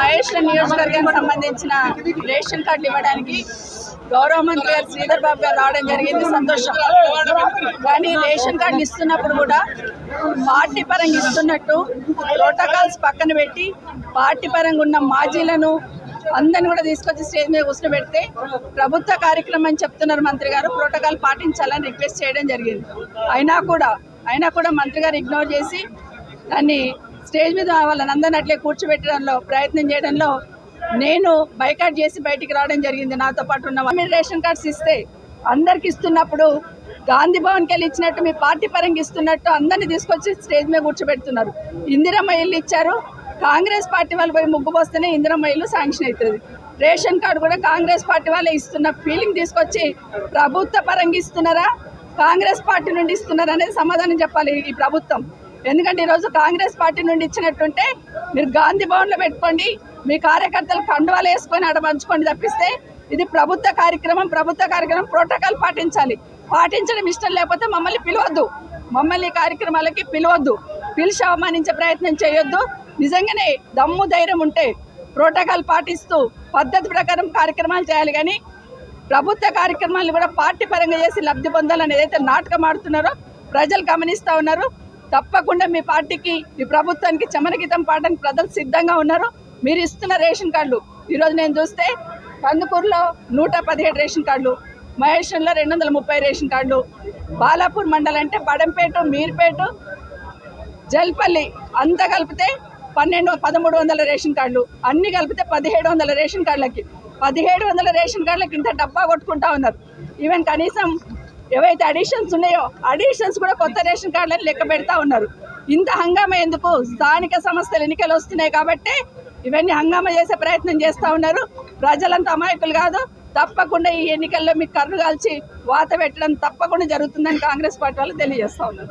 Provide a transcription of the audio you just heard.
మహేష్ నియోజకవర్గానికి సంబంధించిన ration card ఇవ్వడానికి గౌరవ మంత్రి గారు శ్రీధర్ బాబు గారు రావడం జరిగింది. సంతోషం. కానీ రేషన్ కార్డులు ఇస్తున్నప్పుడు కూడా పార్టీ పరంగా ఇస్తున్నట్టు ప్రోటోకాల్స్ పక్కన పెట్టి పార్టీ పరంగా ఉన్న మాజీలను అందరిని కూడా తీసుకొచ్చి స్టేజ్ మీద పెడితే ప్రభుత్వ కార్యక్రమం అని చెప్తున్నారు మంత్రి గారు. ప్రోటోకాల్ పాటించాలని రిక్వెస్ట్ చేయడం జరిగింది. అయినా కూడా అయినా కూడా మంత్రి గారు ఇగ్నోర్ చేసి దాన్ని స్టేజ్ మీద వాళ్ళని అందరిని అట్లే కూర్చోబెట్టడంలో ప్రయత్నం చేయడంలో నేను బైకాట్ చేసి బయటికి రావడం జరిగింది నాతో పాటు ఉన్న మీరు రేషన్ కార్డ్స్ ఇస్తే అందరికి ఇస్తున్నప్పుడు గాంధీ భవన్కి వెళ్ళి ఇచ్చినట్టు మీ పార్టీ పరంగా ఇస్తున్నట్టు అందరిని తీసుకొచ్చి స్టేజ్ మీద కూర్చోబెడుతున్నారు. ఇందిరమ్మ ఇల్లు ఇచ్చారు. కాంగ్రెస్ పార్టీ వాళ్ళు పోయి ముగ్గు పోస్తేనే ఇందిరమ్మ ఇల్లు శాంక్షన్ అవుతుంది. రేషన్ కార్డు కూడా కాంగ్రెస్ పార్టీ వాళ్ళే ఇస్తున్న ఫీలింగ్ తీసుకొచ్చి ప్రభుత్వ పరంగా ఇస్తున్నారా? కాంగ్రెస్ పార్టీ నుండి ఇస్తున్నారా అనేది సమాధానం చెప్పాలి ఈ ప్రభుత్వం. ఎందుకంటే ఈరోజు కాంగ్రెస్ పార్టీ నుండి ఇచ్చినట్టుంటే మీరు గాంధీ భవన్లో పెట్టుకోండి మీ కార్యకర్తలు కండువాలు వేసుకొని ఆడ తప్పిస్తే ఇది ప్రభుత్వ కార్యక్రమం ప్రభుత్వ కార్యక్రమం ప్రోటోకాల్ పాటించాలి. పాటించడం ఇష్టం లేకపోతే మమ్మల్ని పిలవద్దు. మమ్మల్ని ఈ కార్యక్రమాలకి పిలవద్దు. పిలిచి అవమానించే ప్రయత్నం చేయొద్దు. నిజంగానే దమ్ము ధైర్యం ఉంటే ప్రోటోకాల్ పాటిస్తూ పద్ధతి ప్రకారం కార్యక్రమాలు చేయాలి కానీ ప్రభుత్వ కార్యక్రమాలను కూడా పార్టీ పరంగా చేసి లబ్ధి పొందాలని ఏదైతే నాటకం ఆడుతున్నారో ప్రజలు గమనిస్తూ ఉన్నారు. తప్పకుండా మీ పార్టీకి మీ ప్రభుత్వానికి చమరగీతం పాడడానికి ప్రజలు సిద్ధంగా ఉన్నారు. మీరు ఇస్తున్న రేషన్ కార్డులు ఈరోజు నేను చూస్తే కందుకూరులో నూట పదిహేడు రేషన్ కార్డులు మహేశ్వరంలో రెండు వందల ముప్పై రేషన్ కార్డులు బాలాపూర్ మండలం అంటే బడంపేట మీర్పేట జల్పల్లి అంతా కలిపితే పన్నెండు పదమూడు వందల రేషన్ కార్డులు అన్ని కలిపితే పదిహేడు వందల రేషన్ కార్డులకి. పదిహేడు వందల రేషన్ కార్డులకి ఇంత డబ్బా కొట్టుకుంటా ఉన్నారు. ఈవెన్ కనీసం ఏవైతే అడిషన్స్ ఉన్నాయో అడిషన్స్ కూడా కొత్త రేషన్ కార్డులను లెక్క పెడతా ఉన్నారు. ఇంత హంగామా ఎందుకు? స్థానిక సంస్థలు ఎన్నికలు వస్తున్నాయి కాబట్టి ఇవన్నీ హంగామా చేసే ప్రయత్నం చేస్తూ ఉన్నారు. ప్రజలంతా అమాయకులు కాదు. తప్పకుండా ఈ ఎన్నికల్లో మీకు కర్రు కాల్చి వాత పెట్టడం తప్పకుండా జరుగుతుందని కాంగ్రెస్ పార్టీ వాళ్ళు తెలియజేస్తా ఉన్నారు.